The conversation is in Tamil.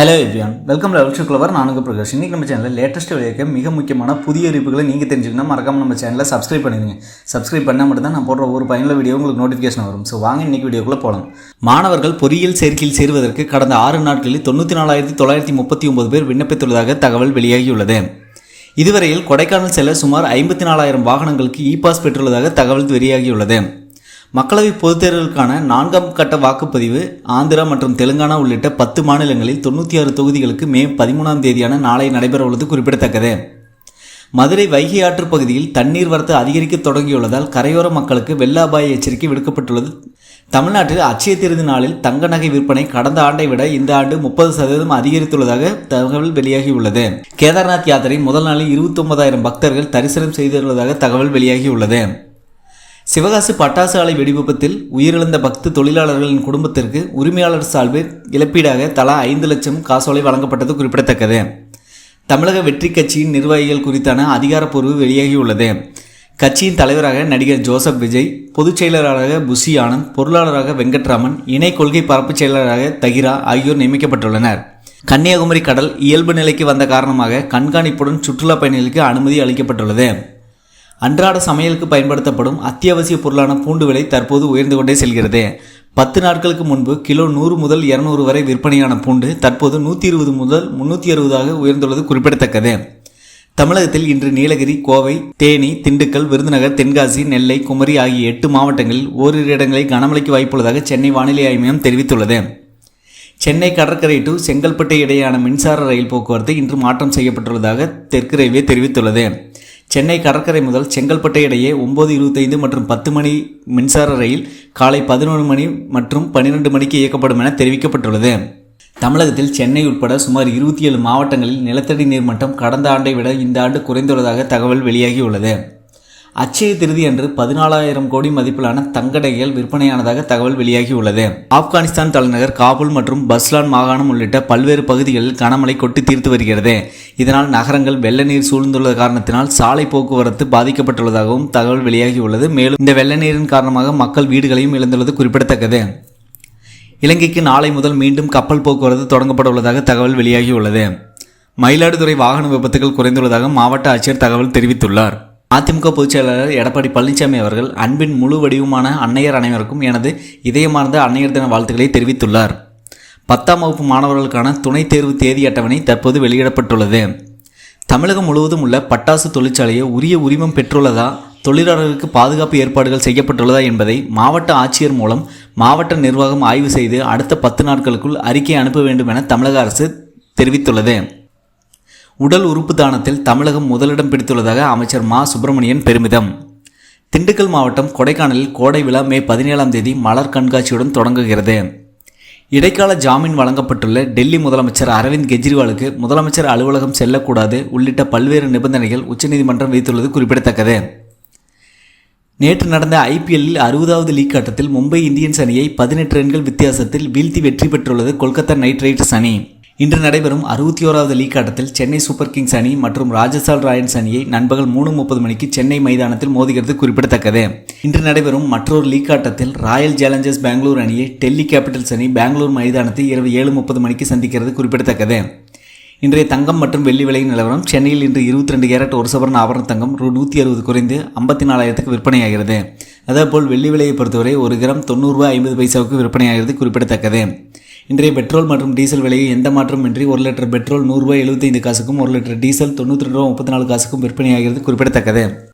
ஹலோ எவ்ரியான் வெல்கம் லெவல் ஷுக்லவர் கிளவர் நானுங்க பிரகாஷ். இன்றைக்கி நம்ம சேனலில் லேட்டஸ்ட் வெளியாக மிக முக்கியமான புதிய அறிவிப்புகளை நீங்கள் தெரிஞ்சுக்கணும் மறக்காம நம்ம சேனலை சப்ஸ்கிரைப் பண்ணிடுங்க. சப்ஸ்கிரைப் பண்ணால் மட்டும் தான் நான் போடுற ஒரு பயனுள்ள வீடியோ உங்களுக்கு நோட்டிஃபிகேஷன் வரும். ஸோ வாங்க இன்னைக்கு வீடியோக்குள்ளே போகலாம் மாணவர்கள் பொறியியல் சேர்க்கையில் சேருவதற்கு கடந்த ஆறு நாட்களில் தொண்ணூற்றி நாலாயிரத்தி தொள்ளாயிரத்தி முப்பத்தி ஒன்பது பேர் விண்ணப்பித்துள்ளதாக தகவல் வெளியாகியுள்ளது. இதுவரையில் கொடைக்கானல் செல்ல சுமார் ஐம்பத்தி நாலாயிரம் வாகனங்களுக்கு இ பாஸ் பெற்றுள்ளதாக தகவல் வெளியாகியுள்ளது. மக்களவை பொதுத் தேர்தலுக்கான நான்காம் கட்ட வாக்குப்பதிவு ஆந்திரா மற்றும் தெலுங்கானா உள்ளிட்ட பத்து மாநிலங்களில் தொண்ணூற்றி ஆறு தொகுதிகளுக்கு மே பதிமூணாம் தேதியான நாளை நடைபெறவுள்ளது குறிப்பிடத்தக்கது. மதுரை வைகை ஆற்று பகுதியில் தண்ணீர் வரத்து அதிகரிக்க தொடங்கியுள்ளதால் கரையோர மக்களுக்கு வெள்ள அபாய எச்சரிக்கை விடுக்கப்பட்டுள்ளது. தமிழ்நாட்டில் அச்சய திருதி நாளில் தங்க நகை விற்பனை கடந்த ஆண்டை விட இந்த ஆண்டு முப்பது சதவீதம் அதிகரித்துள்ளதாக தகவல் வெளியாகியுள்ளது. கேதார்நாத் யாத்திரை முதல் நாளில் இருபத்தி ஒன்பதாயிரம் பக்தர்கள் தரிசனம் செய்துள்ளதாக தகவல் வெளியாகியுள்ளது. சிவகாசி பட்டாசு ஆலை வெடிவிபத்தில் உயிரிழந்த பக்து தொழிலாளர்களின் குடும்பத்திற்கு உரிமையாளர் சார்பில் இழப்பீடாக தலா ஐந்து லட்சம் காசோலை வழங்கப்பட்டது குறிப்பிடத்தக்கது. தமிழக வெற்றி கட்சியின் நிர்வாகிகள் குறித்தான அதிகாரப்பூர்வு வெளியாகியுள்ளது. கட்சியின் தலைவராக நடிகர் ஜோசப் விஜய் பொதுச் செயலராக புஷி ஆனந்த் பொருளாளராக வெங்கட்ராமன் இணை கொள்கை பரப்புச் செயலராக தகிரா ஆகியோர் நியமிக்கப்பட்டுள்ளனர். கன்னியாகுமரி கடல் இயல்பு நிலைக்கு வந்த காரணமாக கண்காணிப்புடன் சுற்றுலா பயணிகளுக்கு அனுமதி அளிக்கப்பட்டுள்ளது. அன்றாட சமையலுக்கு பயன்படுத்தப்படும் அத்தியாவசிய பொருளான பூண்டு விலை தற்போது உயர்ந்து கொண்டே செல்கிறது. பத்து நாட்களுக்கு முன்பு கிலோ நூறு முதல் இருநூறு வரை விற்பனையான பூண்டு தற்போது நூற்றி இருபது முதல் முன்னூற்றி அறுபதாக உயர்ந்துள்ளது குறிப்பிடத்தக்கது. தமிழகத்தில் இன்று நீலகிரி கோவை தேனி திண்டுக்கல் விருதுநகர் தென்காசி நெல்லை குமரி ஆகிய எட்டு மாவட்டங்களில் ஓரிரு இடங்களில் கனமழைக்கு வாய்ப்புள்ளதாக சென்னை வானிலை ஆய்வு மையம் தெரிவித்துள்ளது. சென்னை கடற்கரை டு செங்கல்பட்டு இடையேயான மின்சார ரயில் போக்குவரத்து இன்று மாற்றம் செய்யப்பட்டுள்ளதாக தெற்கு ரயில்வே தெரிவித்துள்ளது. சென்னை கடற்கரை முதல் செங்கல்பட்டு இடையே ஒம்பது இருபத்தைந்து மற்றும் பத்து மணி மின்சார ரயில் காலை பதினொன்று மணி மற்றும் பன்னிரெண்டு மணிக்கு இயக்கப்படும் என தெரிவிக்கப்பட்டுள்ளது. தமிழகத்தில் சென்னை உட்பட சுமார் இருபத்தி ஏழு மாவட்டங்களில் நிலத்தடி நீர்மட்டம் கடந்த ஆண்டை விட இந்த ஆண்டு குறைந்துள்ளதாக தகவல் வெளியாகியுள்ளது. அச்சய திருதி அன்று பதினாலாயிரம் கோடி மதிப்பிலான தங்க நகைகள் விற்பனையானதாக தகவல் வெளியாகியுள்ளது ஆப்கானிஸ்தான் தலைநகர் காபூல் மற்றும் பஸ்லான் மாகாணம் உள்ளிட்ட பல்வேறு பகுதிகளில் கனமழை கொட்டி தீர்த்து வருகிறது. இதனால் நகரங்கள் வெள்ள நீர் சூழ்ந்துள்ள காரணத்தினால் சாலை போக்குவரத்து பாதிக்கப்பட்டுள்ளதாகவும் தகவல் வெளியாகியுள்ளது மேலும் இந்த வெள்ள நீரின் காரணமாக மக்கள் வீடுகளையும் இழந்துள்ளது குறிப்பிடத்தக்கது. இலங்கைக்கு நாளை முதல் மீண்டும் கப்பல் போக்குவரத்து தொடங்கப்பட உள்ளதாக தகவல் வெளியாகியுள்ளது மயிலாடுதுறை வாகன விபத்துகள் குறைந்துள்ளதாக மாவட்ட ஆட்சியர் தகவல் தெரிவித்துள்ளார். அதிமுக பொதுச்செயலாளர் எடப்பாடி பழனிசாமி அவர்கள் அன்பின் முழு வடிவமான அன்னையர் அனைவருக்கும் எனது இதயமார்ந்த அன்னையர் தின வாழ்த்துக்களை தெரிவித்துள்ளார். பத்தாம் வகுப்பு மாணவர்களுக்கான துணைத் தேர்வு தேதி அட்டவணை தற்போது வெளியிடப்பட்டுள்ளது. தமிழகம் முழுவதும் உள்ள பட்டாசு தொழிற்சாலையை உரிய உரிமம் பெற்றுள்ளதா தொழிலாளர்களுக்கு பாதுகாப்பு ஏற்பாடுகள் செய்யப்பட்டுள்ளதா என்பதை மாவட்ட ஆட்சியர் மூலம் மாவட்ட நிர்வாகம் ஆய்வு செய்து அடுத்த பத்து நாட்களுக்குள் அறிக்கை அனுப்ப வேண்டும் என தமிழக அரசு தெரிவித்துள்ளது. உடல் உறுப்பு தானத்தில் தமிழகம் முதலிடம் பிடித்துள்ளதாக அமைச்சர் மா. சுப்பிரமணியன் பெருமிதம். திண்டுக்கல் மாவட்டம் கொடைக்கானலில் கோடை விழா மே பதினேழாம் தேதி மலர் கண்காட்சியுடன் தொடங்குகிறது. இடைக்கால ஜாமீன் வழங்கப்பட்டுள்ள டெல்லி முதலமைச்சர் அரவிந்த் கெஜ்ரிவாலுக்கு முதலமைச்சர் அலுவலகம் செல்லக்கூடாது உள்ளிட்ட பல்வேறு நிபந்தனைகள் உச்சநீதிமன்றம் வைத்துள்ளது குறிப்பிடத்தக்கது. நேற்று நடந்த ஐபிஎல்லில் அறுபதாவது லீக் ஆட்டத்தில் மும்பை இந்தியன்ஸ் அணியை பதினெட்டு ரன்கள் வித்தியாசத்தில் வீழ்த்தி வெற்றி பெற்றுள்ளது கொல்கத்தா நைட் ரைடர்ஸ் அணி. இன்று நடைபெறும் அறுபத்தி ஓராவது லீக் ஆட்டத்தில் சென்னை சூப்பர் கிங்ஸ் அணி மற்றும் ராஜஸ்தான் ராயல்ஸ் அணியை நண்பகல் மூணு முப்பது மணிக்கு சென்னை மைதானத்தில் மோதுகிறது குறிப்பிடத்தக்கது. இன்று நடைபெறும் மற்றொரு லீக் ஆட்டத்தில் ராயல் சேலஞ்சர்ஸ் பெங்களூர் அணியை டெல்லி கேபிட்டல்ஸ் அணி பெங்களூர் மைதானத்தில் இரவு ஏழு முப்பது மணிக்கு சந்திக்கிறது குறிப்பிடத்தக்கது. இன்றைய தங்கம் மற்றும் வெள்ளி விலை நிலவரம் சென்னையில் இன்று இருபத்தி ரெண்டு கேரட் ஒரு சவரன் ஆபரண தங்கம் ரூ. நூற்றி அறுபது குறைந்து ஐம்பத்தி நாலாயிரத்துக்கு விற்பனையாகிறது. அதேபோல் வெள்ளி விலையை பொறுத்தவரை ஒரு கிராம் தொண்ணூறுரூவா ஐம்பது பைசாவுக்கு விற்பனையாகிறது குறிப்பிடத்தக்கது. இன்றைய பெட்ரோல் மற்றும் டீசல் விலையை எந்த மாற்றமின்றி ஒரு லிட்டர் பெட்ரோல் நூறுரூவா எழுபத்தைந்து காசுக்கும் ஒரு லிட்டர் டீசல் தொண்ணூற்றி ரெண்டு ரூபா முப்பத்தி நாலு காசுக்கும் விற்பனையாகிறது குறிப்பிடத்தக்கது.